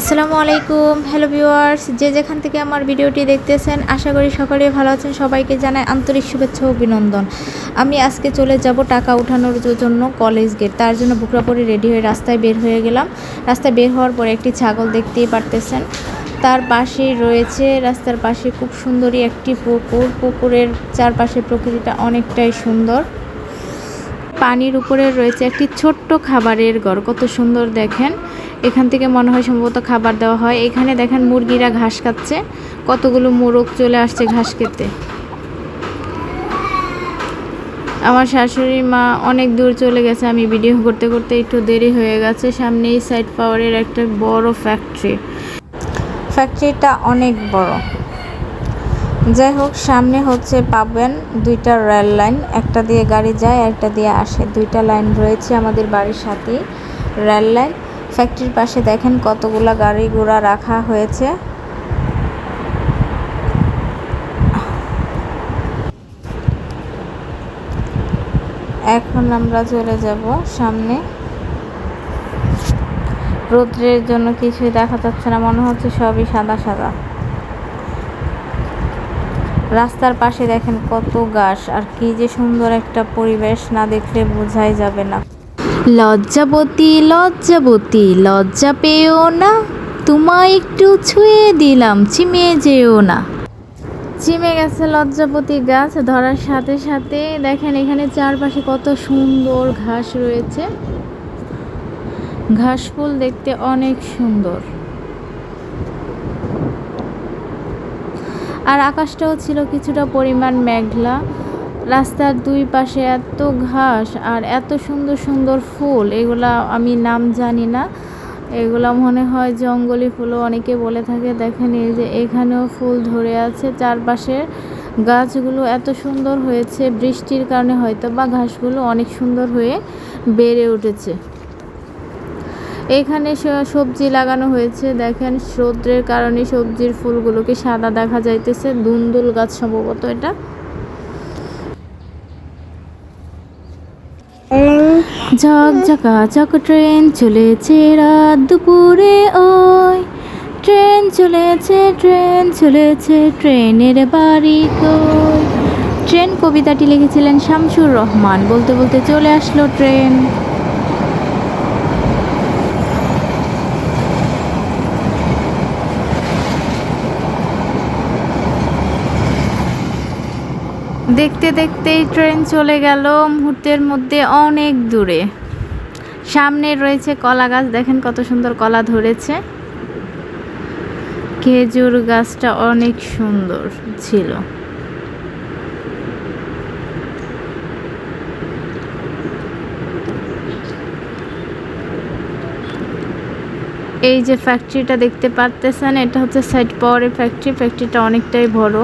আসসালামু আলাইকুম, hello viewers. যে যেখান থেকে আমার ভিডিওটি দেখতেছেন, আশা করি সকলে ভালো আছেন। সবাইকে জানাই আন্তরিক শুভেচ্ছা ও অভিনন্দন। আমি আজকে চলে যাব টাকা উঠানোর জন্য কলেজ গেট। তার জন্য বুকরা পরে রেডি হয়ে রাস্তায় বের হয়ে গেলাম। রাস্তায় বের হওয়ার পরে একটি ছাগল দেখতেই পারতেছেন। তার পাশে রয়েছে, রাস্তার পাশে খুব সুন্দরী একটি পুকুর। পুকুরের চারপাশে প্রকৃতিটা অনেকটাই সুন্দর। পানির উপরে রয়েছে একটি ছোট্ট খাবারের ঘর কত সুন্দর দেখেন। এখান থেকে মনে হয় সম্ভবত খাবার দেওয়া হয়। এখানে দেখেন মুরগিরা ঘাস খাচ্ছে। কতগুলো মোরগ চলে আসছে ঘাস খেতে। আমার শাশুড়ি মা অনেক দূর চলে গেছে। আমি ভিডিও করতে করতে একটু দেরি হয়ে গেছে। সামনেই সাইড পাওয়ারের একটা বড় ফ্যাক্টরি ফ্যাক্টরিটা অনেক বড়। যাই হোক, সামনে হচ্ছে পাবেন দুইটা রেল লাইন। একটা দিয়ে গাড়ি যায়, একটা দিয়ে আসে। দুইটা লাইন রয়েছে আমাদের বাড়ির সাথেই রেল লাইন। ফ্যাক্টরির পাশে দেখেন কতগুলা গাড়ি ঘোড়া রাখা হয়েছে। এখন আমরা চলে যাব সামনে। রৌদ্রের জন্য কিছুই দেখা যাচ্ছে না, মনে হচ্ছে সবই সাদা সাদা। রাস্তার পাশে দেখেন কত গাছ, আর কি যে সুন্দর একটা পরিবেশ না দেখলে বোঝাই যাবে না। লজ্জাবতী লজ্জাবতী, লজ্জা পেও না, তোমায় একটু ছুঁয়ে দিলাম চিমে যেও না। চিমে গেছে লজ্জাপতি গাছ, ধরার সাথে সাথে দেখেন এখানে চারপাশে কত সুন্দর ঘাস রয়েছে। ঘাস ফুল দেখতে অনেক সুন্দর। আর আকাশটাও ছিল কিছুটা পরিমাণ মেঘলা। রাস্তার দুই পাশে এত ঘাস আর এত সুন্দর সুন্দর ফুল, এগুলা আমি নাম জানি না। এগুলা মনে হয় জঙ্গলি ফুলও, অনেকে বলে থাকে, দেখেন এই যে এখানেও ফুল ধরে আছে চারপাশে গাছগুলো এত সুন্দর হয়েছে, বৃষ্টির কারণে হয়তো বা ঘাসগুলো অনেক সুন্দর হয়ে বেড়ে উঠেছে। এখানে সবজি লাগানো হয়েছে। দেখেন, রৌদ্রের কারণে সবজির ফুলগুলোকে সাদা দেখা যাইতেছে। দুন্দুল গাছ সম্ভবত এটা। ঝকঝকা চক ট্রেন চলেছে রাত দুপুরে, ওই ট্রেন চলেছে ট্রেন চলেছে, ট্রেনের বাড়ি কই ট্রেন কবিতাটি লিখেছিলেন শামসুর রহমান। বলতে বলতে চলে আসলো ট্রেন। দেখতে দেখতেই ট্রেন চলে গেল মুহূর্তের মধ্যে অনেক দূরে। সামনে রয়েছে কলা গাছ, দেখেন কত সুন্দর কলা ধরেছে। খেজুর গাছটা অনেক সুন্দর ছিল। এই যে ফ্যাক্টরিটা দেখতে পারতেছেন, এটা হচ্ছে সাইড পাওয়ারের ফ্যাক্টরি ফ্যাক্টরিটা অনেকটাই বড়।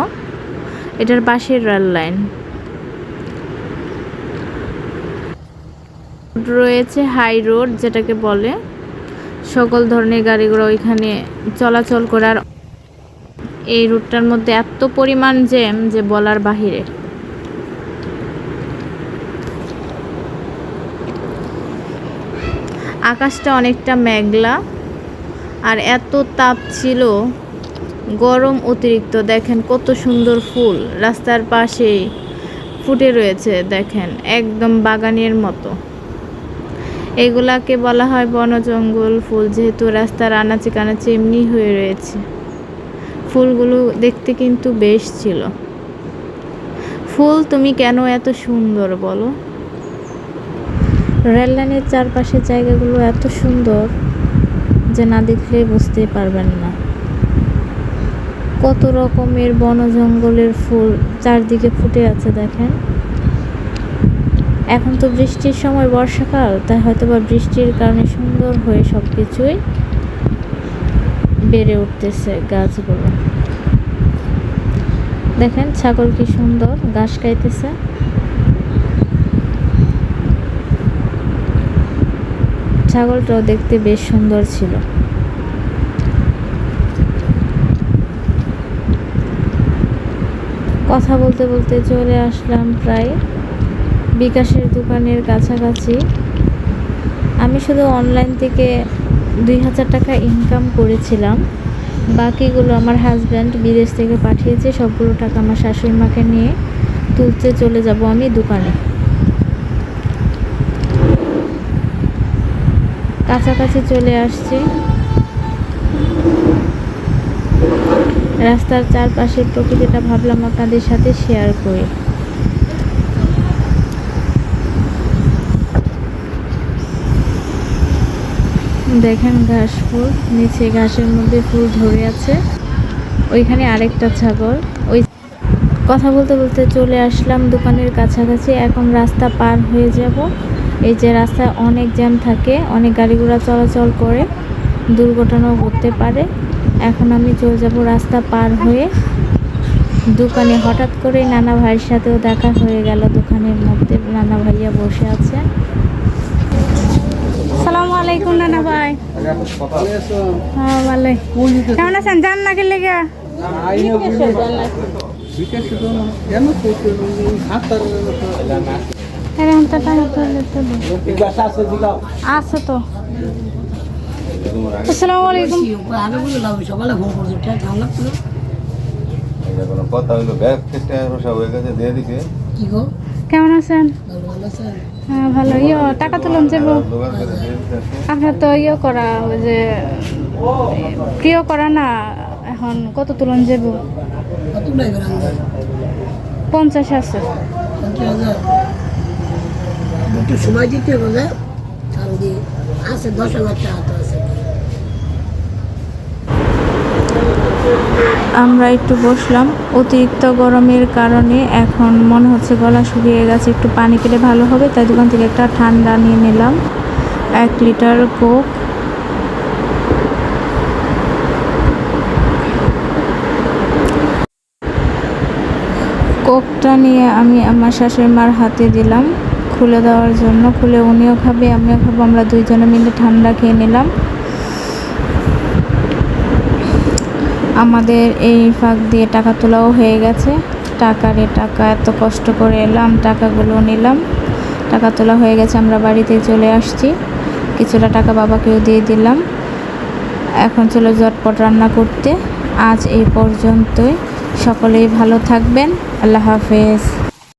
এটার পাশের রেল লাইন রয়েছে হাই রোড যেটাকে বলে সকল ধরনের গাড়িগুলো ওইখানে চলাচল করার। এই রুটটার মধ্যে এত পরিমাণ জ্যাম যে বলার বাহিরে। আকাশটা অনেকটা মেঘলা, আর এত তাপ ছিল গরম অতিরিক্ত। দেখেন কত সুন্দর ফুল। রাস্তার পাশে ফুটে রয়েছে, দেখেন, একদম বাগানের মতো। এগুলাকে বলা হয় বনজঙ্গল ফুল, যেহেতু রাস্তার আনাচে কানাচে এমনি হয়ে রয়েছে। ফুলগুলো দেখতে কিন্তু বেশ ছিল। ফুল তুমি কেন এত সুন্দর বলো? রেললাইনের চারপাশের জায়গাগুলো এত সুন্দর যে না দেখলে বুঝতেই পারবেন না। কত রকমের বন জঙ্গলের ফুল চারদিকে ফুটে আছে দেখেন। এখন তো বৃষ্টির সময় বর্ষাকাল, তাই হয়তো বা বৃষ্টির কারণে সুন্দর হয়ে সব কিছুই বেড়ে উঠতেছে গাছগুলো। দেখেন ছাগল কি সুন্দর, ঘাস খাইতেছে। ছাগলটাও দেখতে বেশ সুন্দর ছিল। কথা বলতে বলতে চলে আসলাম প্রায় বিকাশের দোকানের কাছাকাছি। আমি শুধু অনলাইন থেকে দুই হাজার টাকা ইনকাম করেছিলাম। বাকিগুলো আমার হাজব্যান্ড বিদেশ থেকে পাঠিয়েছে, সবগুলো টাকা আমার শাশুড়ি মাকে নিয়ে তুলতে চলে যাব আমি দোকানে। কাছাকাছি চলে আসছি। রাস্তার চারপাশের প্রকৃতিটা ভাবলাম আপনাদের সাথে শেয়ার করি। দেখেন ঘাস ফুল, নিচে ঘাসের মধ্যে ফুল ধরে আছে। ওইখানে আরেকটা ছাগল। ওই কথা বলতে বলতে চলে আসলাম দোকানের কাছাকাছি, এখন রাস্তা পার হয়ে যাব। এই যে রাস্তায় অনেক জ্যাম থাকে, অনেক গাড়ি ঘোড়া চলাচল করে, দুর্ঘটনাও ঘটতে পারে। এখন আমি চলে যাব রাস্তা পার হয়ে। দোকানে হঠাৎ করে নানা ভাইয়ের সাথেও দেখা হয়ে গেল দোকানের মধ্যে। নানা ভাইয়া বসে আছে। সালামু আলাইকুম নানা ভাই। হ্যাঁ কেমন আছেন? যান না গেলে গা। আছে তো। আসসালামু আলাইকুম আগে বললাম সকালে ফোন করছি ঠান্ডা লাগছিল এটা কোনো কথা হইল ব্যাগ থেকে সব হয়ে গেছে দিয়ে দিছে কি গো? কেমন আছেন? ভালো ভালো আছেন? হ্যাঁ ভালো। ইয়ে টাকা তুলুন আপনার তো ইয়ে করা ওই যে প্রিয় করা না এখন কত তুলন যাব পঞ্চাশ আছে। একটু সময় দিতে কি আছে দশ হাজার টাকা আমরা একটু বসলাম। অতিরিক্ত গরমের কারণে এখন মনে হচ্ছে গলা শুকিয়ে গেছে, একটু পানি পেলে ভালো হবে। তাই দোকান থেকে একটা ঠান্ডা নিয়ে নিলাম। এক লিটার কোক। কোকটা নিয়ে আমি আমার শাশুড়ি মার হাতে দিলাম। খুলে দেওয়ার জন্য খুলে উনিও খাবে, আমিও খাব। আমরা দুইজনে মিলে ঠান্ডা খেয়ে নিলাম। আমাদের এই ফাঁক দিয়ে টাকা তোলাও হয়ে গেছে। টাকা রে টাকা, এত কষ্ট করে এলাম, টাকাগুলো নিলাম। টাকা তোলা হয়ে গেছে, আমরা বাড়িতে চলে আসছি। কিছুটা টাকা বাবাকেও দিয়ে দিলাম। এখন চলে ঝটপট রান্না করতে। আজ এই পর্যন্তই। সকলেই ভালো থাকবেন। আল্লাহ হাফেজ।